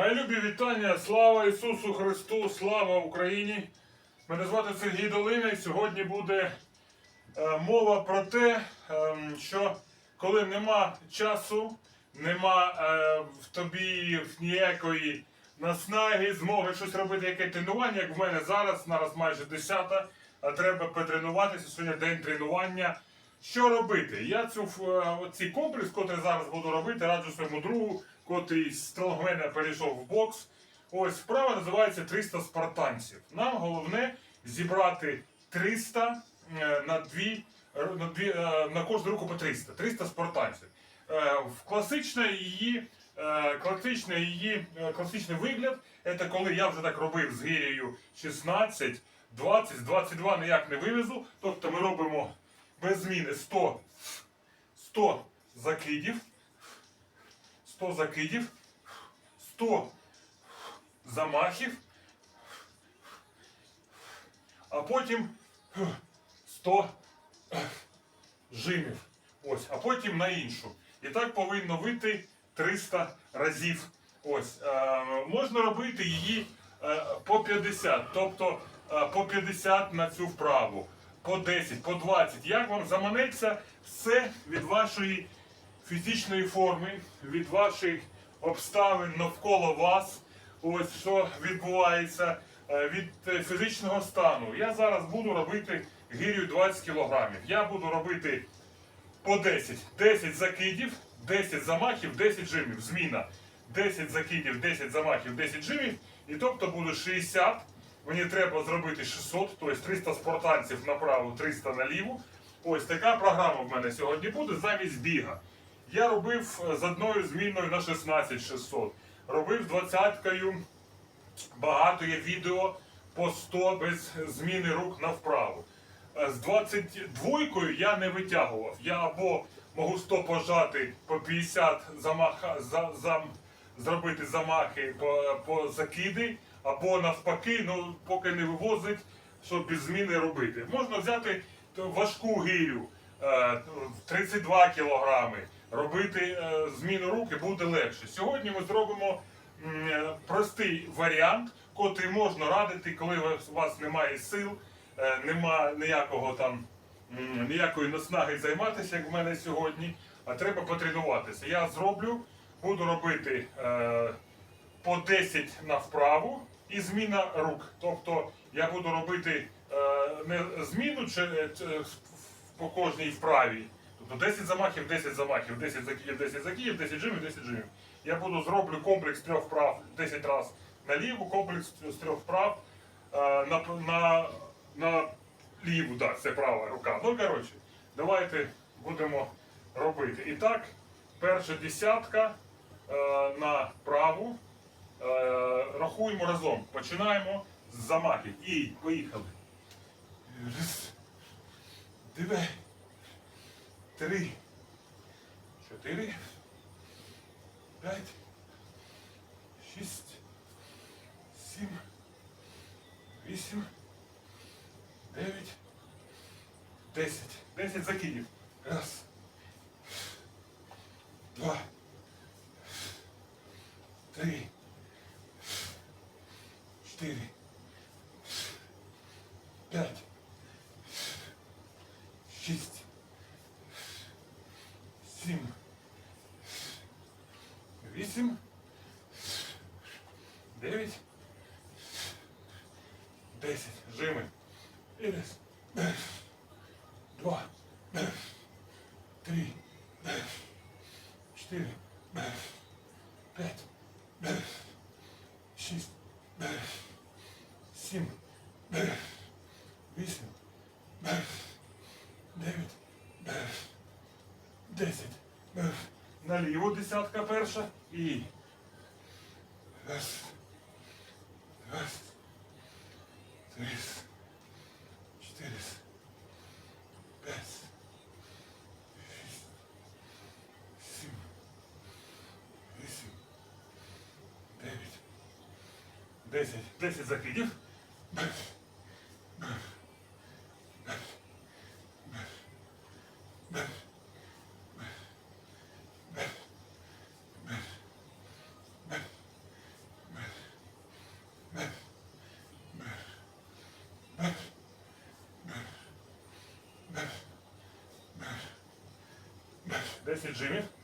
Мої любі вітання, слава Ісусу Христу, слава Україні! Мене звати Сергій Долина і сьогодні буде е, мова про те, ем, що коли нема часу, нема е, в тобі ніякої наснаги, змоги щось робити, яке тренування, як в мене зараз, зараз майже 10, а треба потренуватися, сьогодні день тренування. Що робити? Я цю е, оцей комплекс, який зараз буду робити, раджу своєму другу, котрий з стронгмена перейшов в бокс. Ось справа називається 300 спартанців. Нам головне зібрати 300 е, на дві, на, дві, е, на кожну руку по 300. 300 спартанців. Е, класична її, е, класичний її е, класичний вигляд це коли я вже так робив з гирією 16, 20, 22 ніяк не вивезу. Тобто ми робимо без зміни 100, 100 закидів, 100 закидів, 100 замахів, а потім 100 жимів. Ось, а потім на іншу. І так повинно вийти 300 разів. Ось, е, можна робити її е, по 50, тобто е, по 50 на цю вправу, по 10, по 20. Як вам заманеться все від вашої фізичної форми, від ваших обставин навколо вас, ось що відбувається е, від фізичного стану. Я зараз буду робити гирю 20 кг. Я буду робити по 10. 10 закидів, 10 замахів, 10 жимів. Зміна. 10 закидів, 10 замахів, 10 жимів. І тобто буде 60. Мені треба зробити 600, тобто 300 спартанців направо, 300 наліво. Ось така програма в мене сьогодні буде замість біга. Я робив е, з одною зміною на 16 600. Робив з двадцяткою багато є відео по 100 без зміни рук на вправу. Е, З 22 я не витягував. Я або можу 100 пожати по 50 замаха, за, зам, зробити замахи по, по закиди, або навпаки, ну поки не вивозить, щоб без зміни робити. Можна взяти важку гирю е, 32 кілограми, робити е, зміну рук і буде легше. Сьогодні ми зробимо е, простий варіант, котрий можна радити, коли у вас- немає сил, е, нема ніякого там ніякої наснаги займатися, як в мене сьогодні, а треба потренуватися. Я зроблю, буду робити по 10 на вправу і зміна рук. Тобто я буду робити не зміну по кожній вправі. Тобто 10 замахів, 10 замахів, 10 закидів, 10 закидів, 10 жимів, 10 жимів. Я буду зроблю комплекс трьох вправ 10 разів наліво, комплекс з трьох вправ е, на, на, на ліву, да, це права рука. Ну, коротше, давайте будемо робити. І так, перша десятка е, на праву. Е, рахуємо разом. Починаємо з замахів. І поїхали. Два, три, чотири, п'ять, шість, сім, вісім, дев'ять, десять. Десять закидів. Раз. Два. Три. Чотири. П'ять. Шість. Сім. Вісім. Дев'ять. Десять. Жими. І раз. Два. Три. Чотири. П'ять. Шість. Сім. Вісім. Дев'ять. Десять. Наліво десятка перша. І. Раз. Раз. Три. 10 закидів. Десять жимів.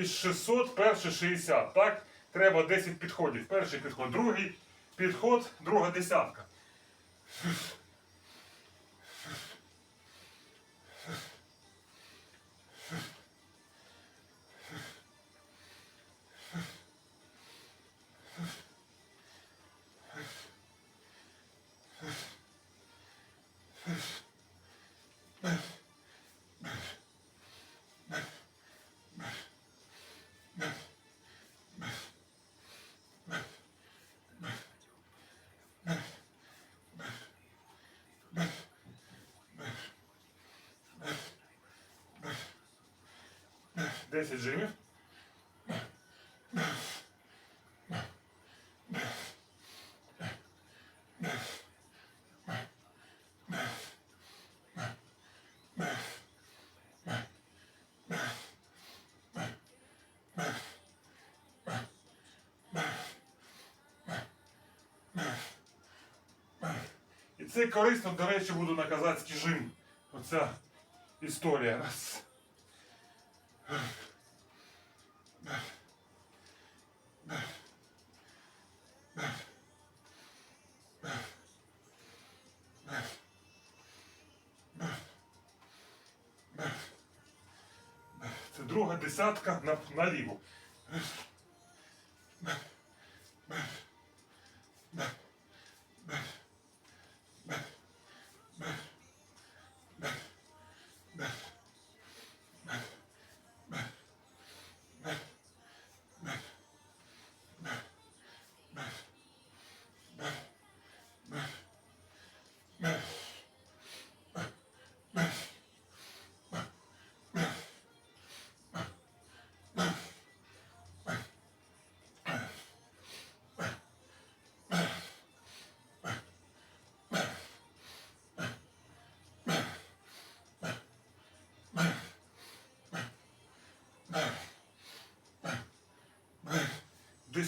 Із 600 перше 60. Так? Треба 10 підходів. Перший підход, другий підход, друга десятка. Десять жимів. І це корисно, до речі, буду на казацький жим. Оця історія. Раз. Друга десятка на, наліво.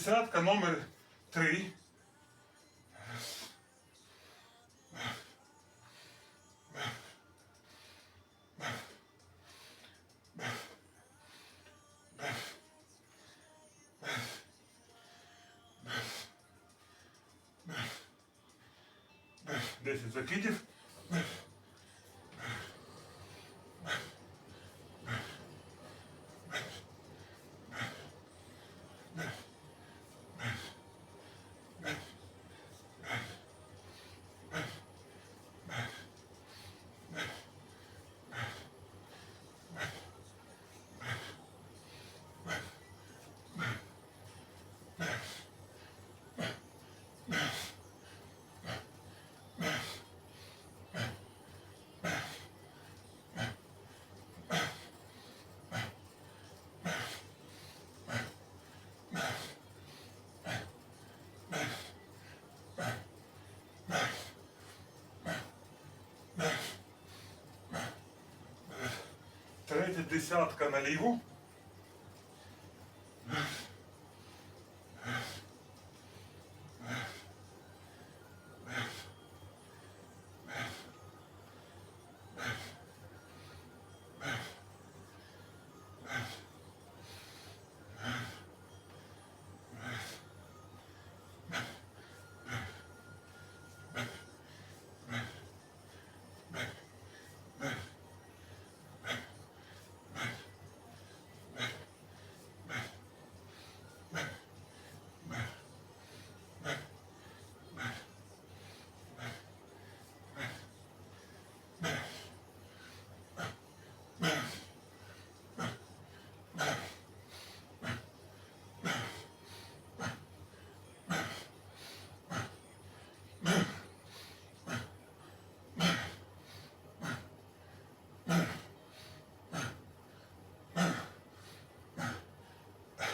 Десятка номер три. Десять закидів. Десятка наліво.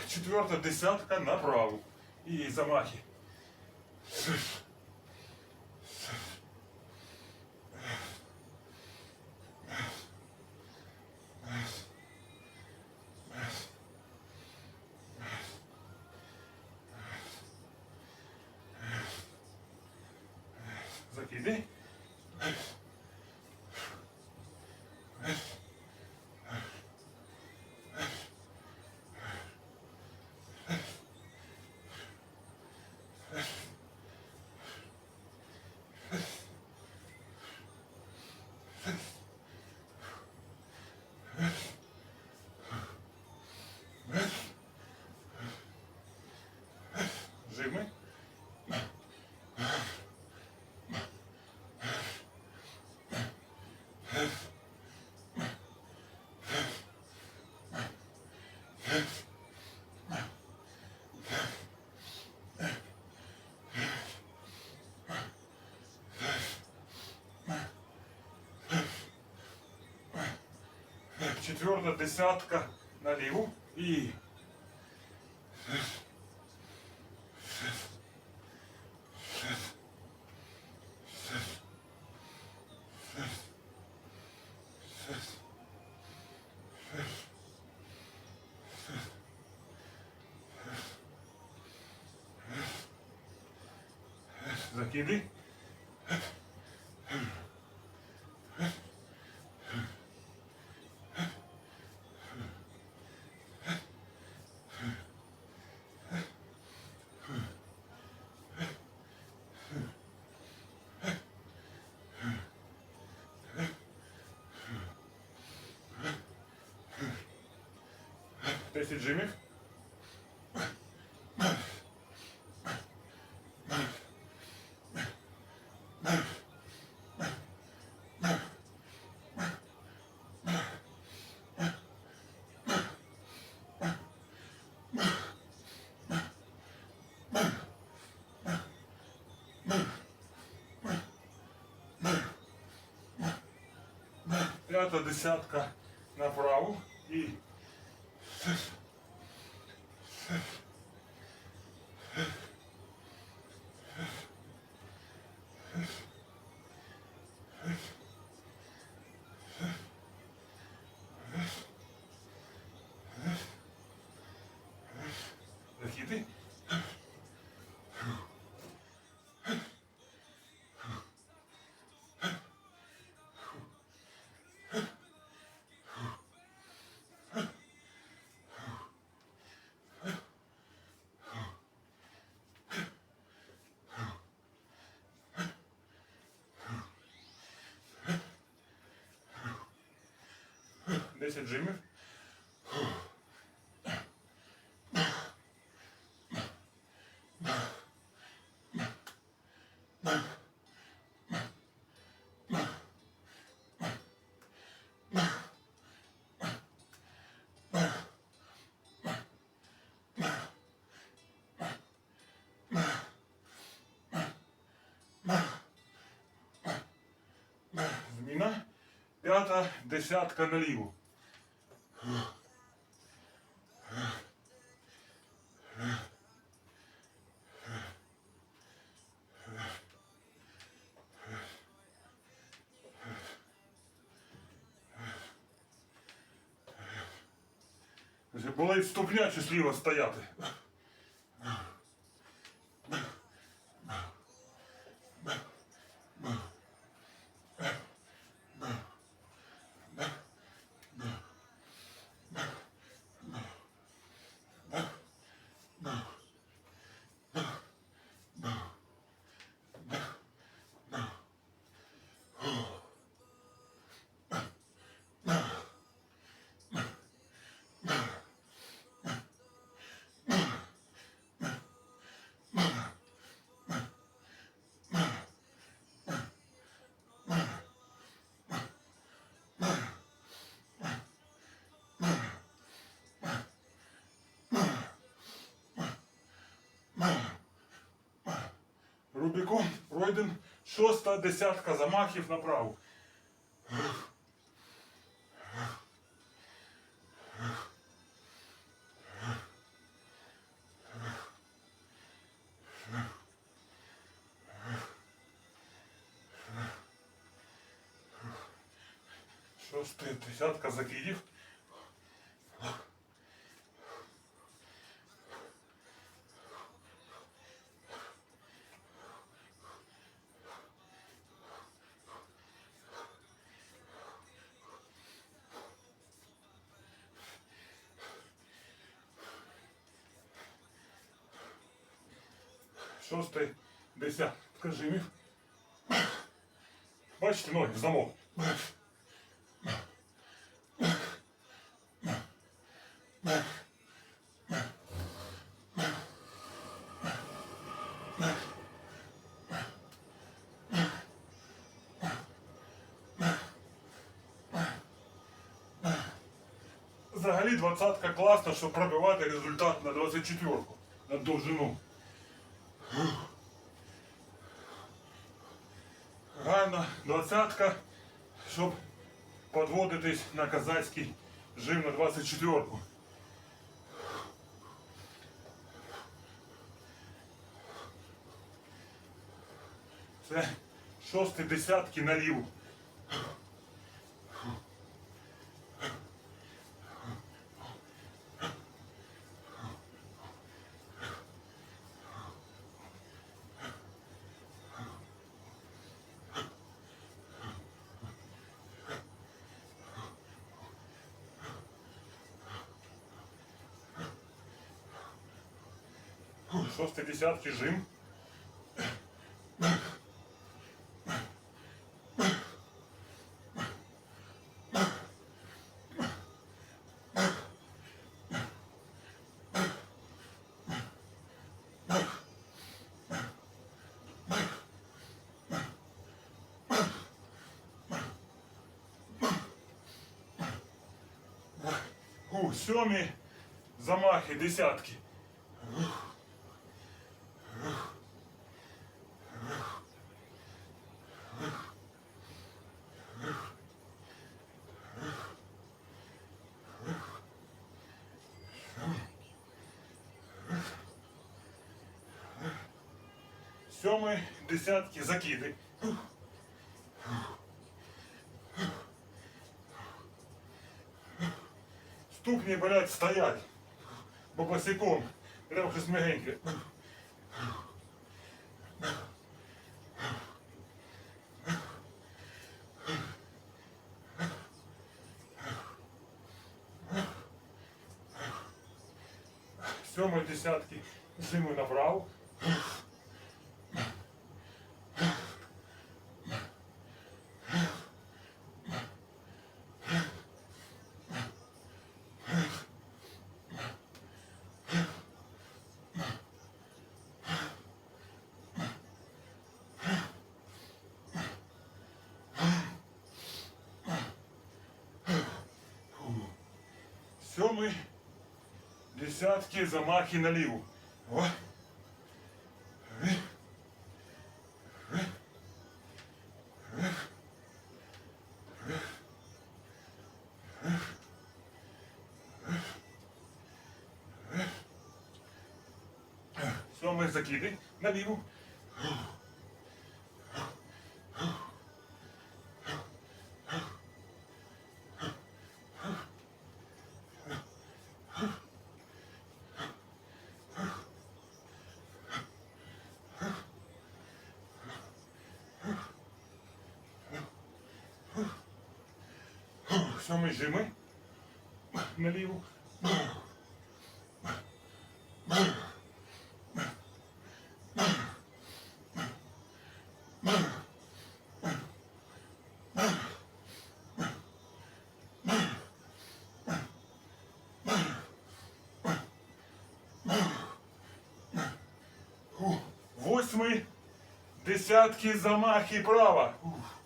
Четверта десятка направо. І замахи. Закиди. Жими. Четверта десятка на ліву 6 джимів. П'ята десятка направо і 10 жимів. П'ята десятка наліво. І чи стояти. Пройден шоста десятка замахів направо. Шоста десятка закидів. Шостий, десятка жимів. Бачите, ноги в замок. Взагалі двадцятка класна, щоб пробивати результат на 24-ку, на довжину. Гарна двадцятка, щоб подводитись на казацький жим на 24-ку. Це шостий десятки наліву. 50 режим. Сьомі замахи, десятки. Десятки закиди. Ступні, блядь, стоять. Бо босиком. Треба щось мягеньке. Сьомий десятки зиму набрав. Сьомий десятки замахи наліву. О. Сьомий закиди наліву. Сьомий жими наліву. Восьмий десятки замахи права. Восьмий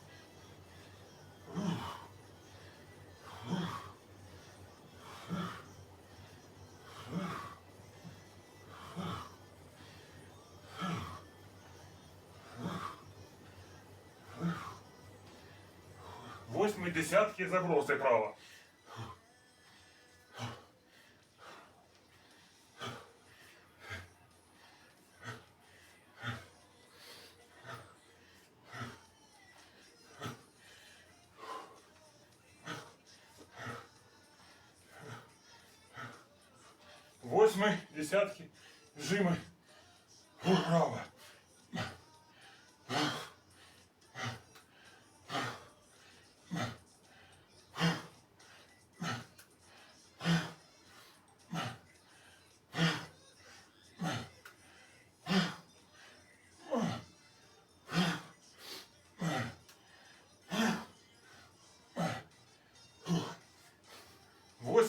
десятки заброси права. Восьмий десятки жими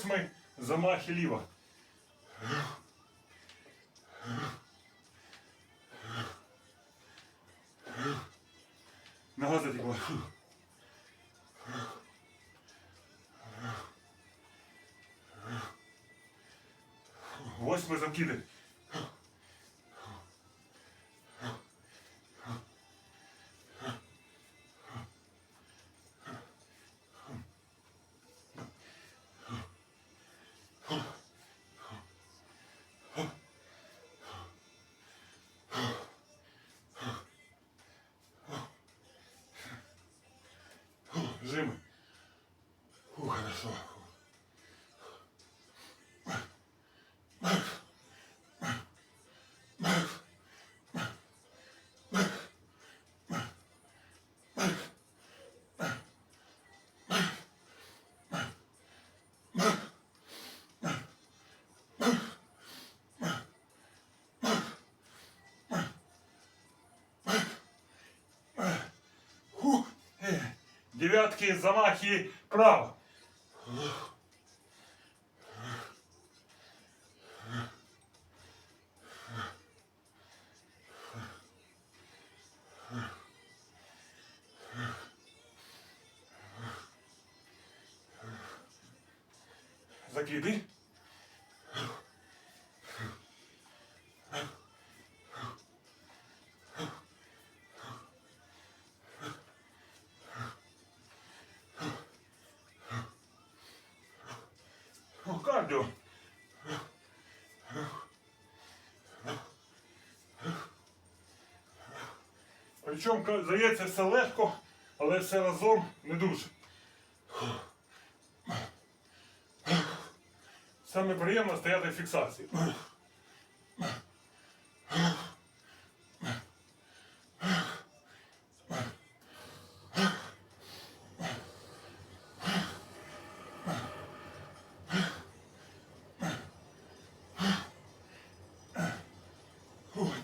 восьмий замах і ліва. Нога затекла. Восьмий закиди. Дев'ятки, замахи, право. Закиди. Причому, здається, все легко, але все разом не дуже. Саме приємно стояти в фіксації.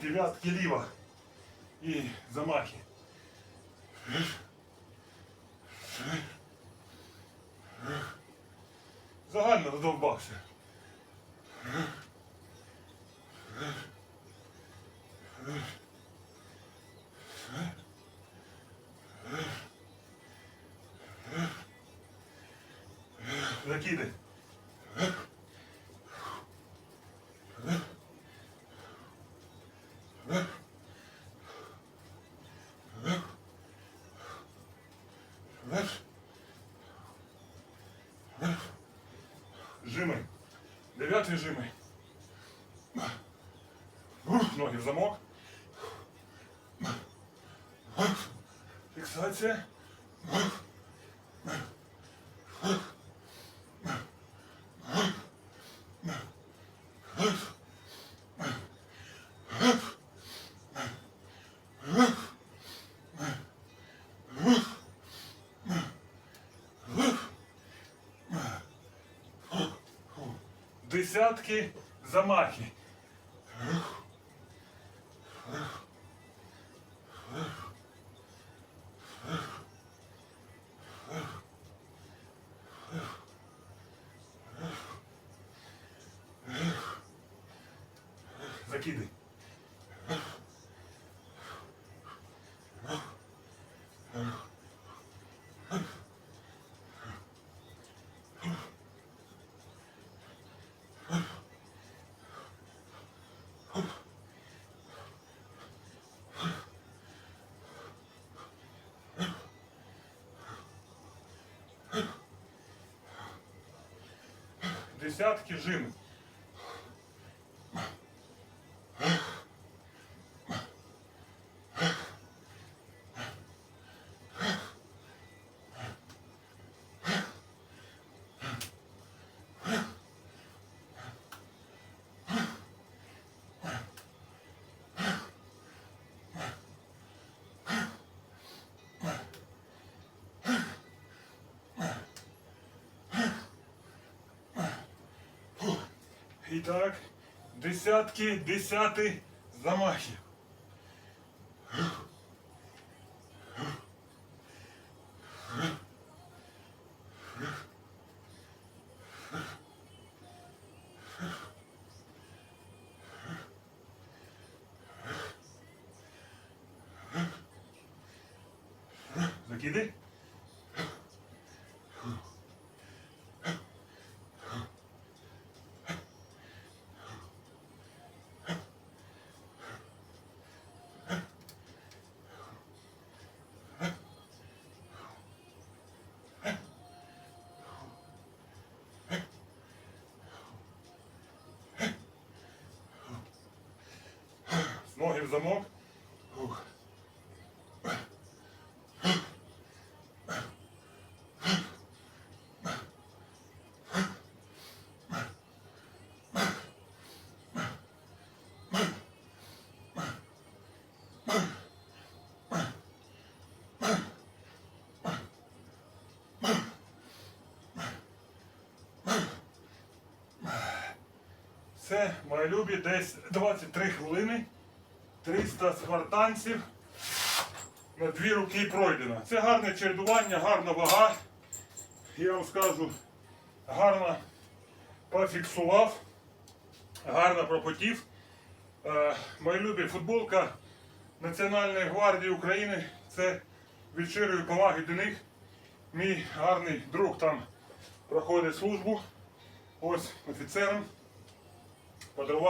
Дев'ятки ліва і замахи. Загально задовбався. Закидай. Дев'ятий жими. Ух, Ноги в замок. Фіксація. Десятки замахи. Десятки жим. І так, десятки, десяти замахів. Закиди. Ноги в замок. Ух. Це, мої любі, десь 23 хвилини, 300 спартанців на дві руки пройдено. Це гарне чередування, гарна вага. Я вам скажу, гарно пофіксував, гарно пропотів. Е, мої любі, футболка Національної гвардії України. Це від щирої поваги до них. Мій гарний друг там проходить службу. Ось офіцером. Подарував